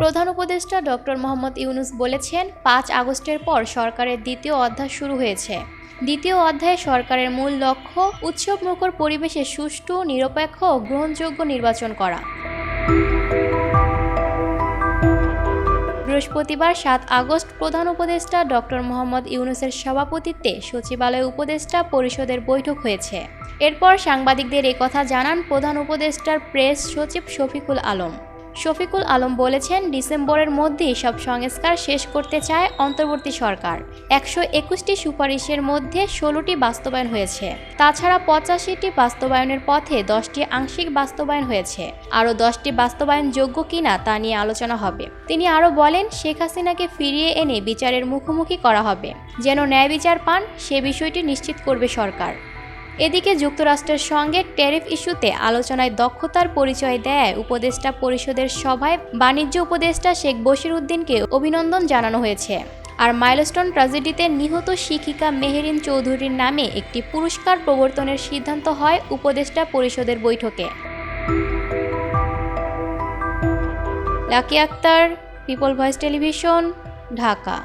প্রধান উপদেষ্টা ডক্টর মোহাম্মদ ইউনুস বলেছেন, পাঁচ আগস্টের পর সরকারের দ্বিতীয় অধ্যায় শুরু হয়েছে। দ্বিতীয় অধ্যায়ে সরকারের মূল লক্ষ্য, উৎসবমুখর পরিবেশে সুষ্ঠু, নিরপেক্ষ ও গ্রহণযোগ্য নির্বাচন করা। বৃহস্পতিবার সাত আগস্ট প্রধান উপদেষ্টা ডক্টর মোহাম্মদ ইউনুসের সভাপতিত্বে সচিবালয় উপদেষ্টা পরিষদের বৈঠক হয়েছে। এরপর সাংবাদিকদের একথা জানান প্রধান উপদেষ্টার প্রেস সচিব শফিকুল আলম। শফিকুল আলম বলেছেন, ডিসেম্বরের মধ্যেই সব সংস্কার শেষ করতে চায় অন্তর্বর্তী সরকার। একশো একুশটি সুপারিশের মধ্যে ষোলোটি বাস্তবায়ন হয়েছে। তাছাড়া পঁচাশিটি বাস্তবায়নের পথে দশটি আংশিক বাস্তবায়ন হয়েছে। আরও দশটি বাস্তবায়ন যোগ্য কিনা তা নিয়ে আলোচনা হবে। তিনি আরও বলেন, শেখ হাসিনাকে ফিরিয়ে এনে বিচারের মুখোমুখি করা হবে। যেন ন্যায় বিচার পান, সে বিষয়টি নিশ্চিত করবে সরকার। এদিকে যুক্তরাষ্ট্রের সঙ্গে ট্যারিফ ইস্যুতে আলোচনায় দক্ষতার পরিচয় দেয় উপদেষ্টা পরিষদের সভায় বাণিজ্য উপদেষ্টা শেখ বশির উদ্দিনকে অভিনন্দন জানানো হয়েছে। আর মাইলস্টোন ট্র্যাজেডিতে নিহত শিক্ষিকা মেহেরিন চৌধুরীর নামে একটি পুরস্কার প্রবর্তনের সিদ্ধান্ত হয় উপদেষ্টা পরিষদের বৈঠকে। Lucky Akter, people voice television, Dhaka.